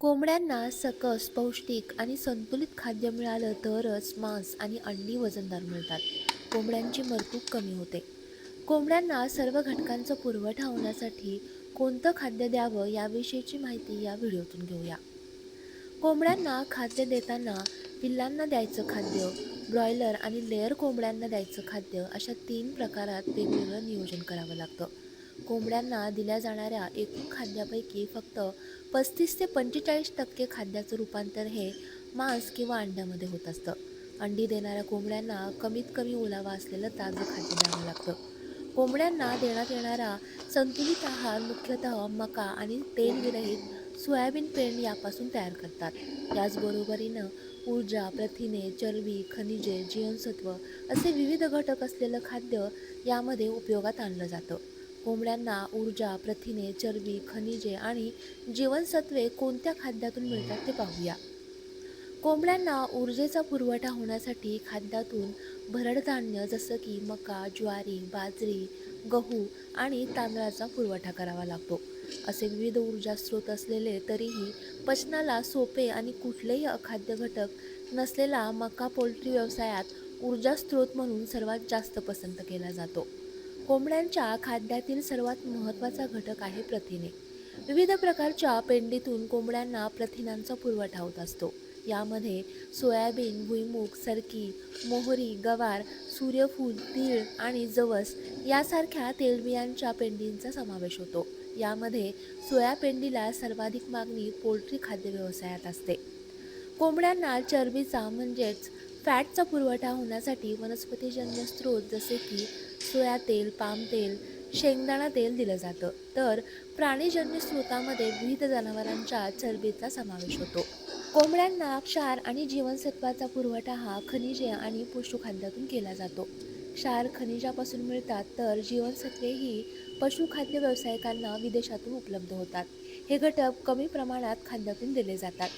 कोंबड्यांना सकस पौष्टिक आणि संतुलित खाद्य मिळालं तरच मांस आणि अंडी वजनदार मिळतात. कोंबड्यांची मरतूक कमी होते. कोंबड्यांना सर्व घटकांचा पुरवठा होण्यासाठी कोणतं खाद्य द्यावं याविषयीची माहिती या व्हिडिओतून घेऊया. कोंबड्यांना खाद्य देताना पिल्लांना द्यायचं खाद्य ब्रॉयलर आणि लेअर कोंबड्यांना द्यायचं खाद्य अशा तीन प्रकारात वेगवेगळं नियोजन करावं लागतं. कोंबड्यांना दिल्या जाणाऱ्या एकूण खाद्यापैकी फक्त पस्तीस ते पंचेचाळीस टक्के खाद्याचं रूपांतर हे मांस किंवा अंड्यामध्ये होत असतं. अंडी देणाऱ्या कोंबड्यांना कमीत कमी ओलावा असलेलं ताजं खाद्य द्यावं लागतं. कोंबड्यांना देण्यात येणारा संतुलित आहार मुख्यतः मका आणि तेलविरहित सोयाबीन पेंड यापासून तयार करतात. याचबरोबरीनं ऊर्जा प्रथिने चरबी खनिजे जीवनसत्व असे विविध घटक असलेलं खाद्य यामध्ये उपयोगात आणलं जातं. कोंबड्यांना ऊर्जा प्रथिने चरबी खनिजे आणि जीवनसत्वे कोणत्या खाद्यातून मिळतात ते पाहूया. कोंबड्यांना ऊर्जेचा पुरवठा होण्यासाठी खाद्यातून भरडधान्य जसं की मका ज्वारी बाजरी गहू आणि तांदळाचा पुरवठा करावा लागतो. असे विविध ऊर्जा स्रोत असलेले तरीही पचनाला सोपे आणि कुठलेही अखाद्य घटक नसलेला मका पोल्ट्री व्यवसायात ऊर्जा स्रोत म्हणून सर्वात जास्त पसंत केला जातो. कोंबड्यांच्या खाद्यातील सर्वात महत्त्वाचा घटक आहे प्रथिने. विविध प्रकारच्या पेंडीतून कोंबड्यांना प्रथिनांचा पुरवठा होत असतो. यामध्ये सोयाबीन भुईमूग सरकी मोहरी गवार सूर्यफूल तीळ आणि जवस यासारख्या तेलबियांच्या पेंडींचा समावेश होतो. यामध्ये सोया पेंडीला सर्वाधिक मागणी पोल्ट्री खाद्य व्यवसायात असते. कोंबड्यांना चरबीचा म्हणजेच फॅटचा पुरवठा होण्यासाठी वनस्पतीजन्य स्रोत जसे की सोया तेल पाम तेल शेंगदाणा तेल दिलं जातं. तर प्राणीजन्य स्रोतामध्ये विविध जनावरांच्या चरबीचा समावेश होतो. कोंबड्यांना क्षार आणि जीवनसत्वाचा पुरवठा हा खनिजे आणि पशुखाद्यातून केला जातो. क्षार खनिजापासून मिळतात तर जीवनसत्वे ही पशुखाद्य व्यावसायिकांना विदेशातून उपलब्ध होतात. हे घटक कमी प्रमाणात खाद्यातून दिले जातात.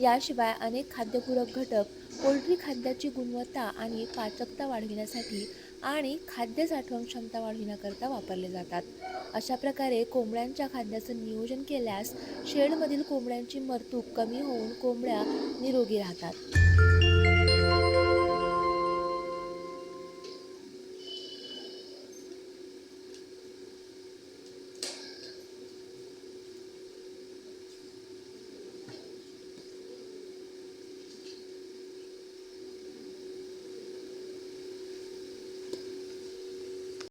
याशिवाय अनेक खाद्यपूरक घटक पोल्ट्री खाद्याची गुणवत्ता आणि पाचकता वाढविण्यासाठी आणि खाद्य साठवण क्षमता वाढविण्याकरता वापरले जातात. अशा प्रकारे कोंबड्यांच्या खाद्याचं नियोजन केल्यास शेडमधील कोंबड्यांची मरतूक कमी होऊन कोंबड्या निरोगी राहतात.